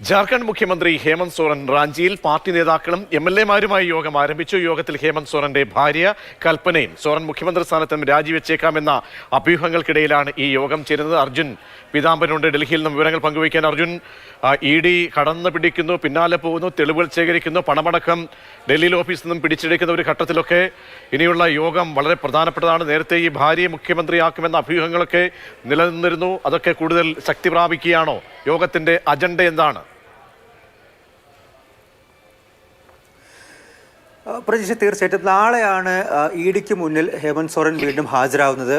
ജാർഖണ്ഡ് മുഖ്യമന്ത്രി ഹേമന്ത് സോറൻ റാഞ്ചിയിൽ പാർട്ടി നേതാക്കളും എം എൽ എമാരുമായി യോഗം ആരംഭിച്ചു. യോഗത്തിൽ ഹേമന്ത് സോറന്റെ ഭാര്യ കൽപ്പനയും സോറൻ മുഖ്യമന്ത്രി സ്ഥാനത്തും രാജിവെച്ചേക്കാമെന്ന അഭ്യൂഹങ്ങൾക്കിടയിലാണ് ഈ യോഗം ചേരുന്നത്. അർജുൻ പീതാംബരനുണ്ട്. ഡൽഹിയിൽ നിന്ന് വിവരങ്ങൾ പങ്കുവയ്ക്കാൻ അർജുൻ ഇ ഡി കടന്നു പിടിക്കുന്നു പിന്നാലെ പോകുന്നു തെളിവുകൾ ശേഖരിക്കുന്നു പണമടക്കം ഡൽഹിയിൽ ഓഫീസിൽ നിന്നും പിടിച്ചെടുക്കുന്ന ഒരു ഘട്ടത്തിലൊക്കെ ഇനിയുള്ള യോഗം വളരെ പ്രധാനപ്പെട്ടതാണ്. നേരത്തെ ഈ ഭാര്യയെ മുഖ്യമന്ത്രിയാക്കുമെന്ന അഭ്യൂഹങ്ങളൊക്കെ നിലനിന്നിരുന്നു. അതൊക്കെ കൂടുതൽ ശക്തി പ്രാപിക്കുകയാണോ? യോഗത്തിന്റെ അജണ്ട എന്താണ്? ആ, പ്രതീക്ഷ തീർച്ചയായിട്ടും. നാളെയാണ് ഇ ഡിക്ക് മുന്നിൽ ഹേമന്ത് സോറൻ വീണ്ടും ഹാജരാകുന്നത്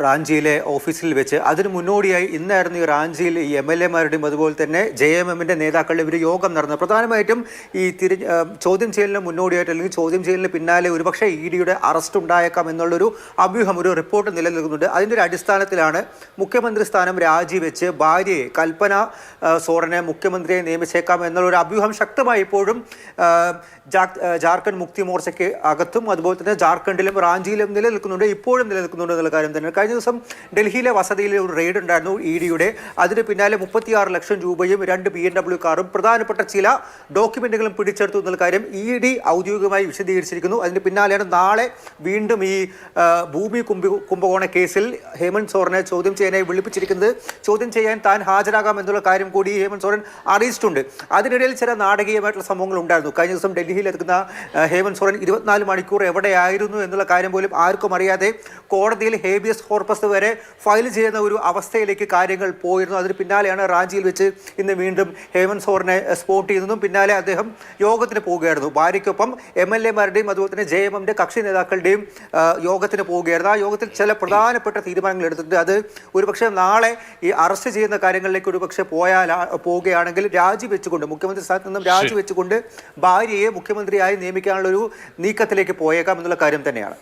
റാഞ്ചിയിലെ ഓഫീസിൽ വെച്ച്. അതിന് മുന്നോടിയായി ഇന്നായിരുന്നു ഈ റാഞ്ചിയിൽ ഈ എം എൽ എമാരുടെയും അതുപോലെ തന്നെ ജെ എം എമ്മിന്റെ നേതാക്കളുടെ ഒരു യോഗം നടന്നത്. പ്രധാനമായിട്ടും ഈ തിരി ചോദ്യം ചെയ്യലിന് മുന്നോടിയായിട്ട് അല്ലെങ്കിൽ ചോദ്യം ചെയ്യലിന് പിന്നാലെ ഒരുപക്ഷെ ഇ ഡിയുടെ അറസ്റ്റ് ഉണ്ടായേക്കാം എന്നുള്ളൊരു അഭ്യൂഹം ഒരു റിപ്പോർട്ട് നിലനിൽക്കുന്നുണ്ട്. അതിന്റെ ഒരു അടിസ്ഥാനത്തിലാണ് മുഖ്യമന്ത്രി സ്ഥാനം രാജിവെച്ച് ഭാര്യയെ കൽപ്പന സോറനെ മുഖ്യമന്ത്രിയെ നിയമിച്ചേക്കാം എന്നുള്ളൊരു അഭ്യൂഹം ശക്തമായി ഇപ്പോഴും ആ, ജാ- ആ, മുക്തി മോർച്ചയ്ക്ക് അകത്തും അതുപോലെ തന്നെ ജാർഖണ്ഡിലും റാഞ്ചിയിലും നിലനിൽക്കുന്നുണ്ട് ഇപ്പോഴും നിലനിൽക്കുന്നുണ്ട് എന്നുള്ള കാര്യം തന്നെ. കഴിഞ്ഞ ദിവസം ഡൽഹിയിലെ വസതിയിൽ ഒരു റെയ്ഡ് ഉണ്ടായിരുന്നു ഇ ഡിയുടെ അതിന് പിന്നാലെ മുപ്പത്തിയാറ് ലക്ഷം രൂപയും രണ്ട് ബി എം ഡബ്ല്യു കാറും പ്രധാനപ്പെട്ട ചില ഡോക്യുമെന്റുകളും പിടിച്ചെടുത്തു എന്നുള്ള കാര്യം ഇ ഡി ഔദ്യോഗികമായി വിശദീകരിച്ചിരിക്കുന്നു. അതിന് പിന്നാലെയാണ് നാളെ വീണ്ടും ഈ ഭൂമി കുംഭി കുംഭകോണ കേസിൽ ഹേമന്ത് സോറനെ ചോദ്യം ചെയ്യാനായി വിളിപ്പിച്ചിരിക്കുന്നത്. ചോദ്യം ചെയ്യാൻ താൻ ഹാജരാകാം എന്നുള്ള കാര്യം കൂടി ഹേമന്ത് സോറൻ അറിയിച്ചിട്ടുണ്ട്. അതിനിടയിൽ ചില നാടകീയമായിട്ടുള്ള സംഭവങ്ങൾ ഉണ്ടായിരുന്നു. കഴിഞ്ഞ ദിവസം ഡൽഹിയിൽ എത്തുന്ന ഹേമന്ത് സോറൻ ഇരുപത്തിനാല് മണിക്കൂർ എവിടെയായിരുന്നു എന്നുള്ള കാര്യം പോലും ആർക്കും അറിയാതെ കോടതിയിൽ ഹേബിയസ് കോർപ്പസ് വരെ ഫയൽ ചെയ്യുന്ന ഒരു അവസ്ഥയിലേക്ക് കാര്യങ്ങൾ പോയിരുന്നു. അതിന് പിന്നാലെയാണ് റാഞ്ചിയിൽ വെച്ച് ഇന്ന് വീണ്ടും ഹേമന്ത് സോറിനെ സ്പോട്ട് ചെയ്യുന്നതും പിന്നാലെ അദ്ദേഹം യോഗത്തിന് പോവുകയായിരുന്നു. ഭാര്യയ്ക്കൊപ്പം എം എൽ എമാരുടെയും അതുപോലെ തന്നെ ജെ എം എമ്മിന്റെ കക്ഷി നേതാക്കളുടെയും യോഗത്തിന് പോവുകയായിരുന്നു. ആ യോഗത്തിൽ ചില പ്രധാനപ്പെട്ട തീരുമാനങ്ങൾ എടുത്തിട്ടുണ്ട്. അത് ഒരുപക്ഷെ നാളെ ഈ അറസ്റ്റ് ചെയ്യുന്ന കാര്യങ്ങളിലേക്ക് ഒരുപക്ഷെ പോയാൽ പോവുകയാണെങ്കിൽ രാജിവെച്ചുകൊണ്ട് മുഖ്യമന്ത്രി സ്ഥാനത്ത് നിന്നും രാജിവെച്ചുകൊണ്ട് ഭാര്യയെ മുഖ്യമന്ത്രിയായി നിയമിക്കാനുള്ള ഒരു നീക്കത്തിലേക്ക് പോയേക്കാം എന്നുള്ള കാര്യം തന്നെയാണ്.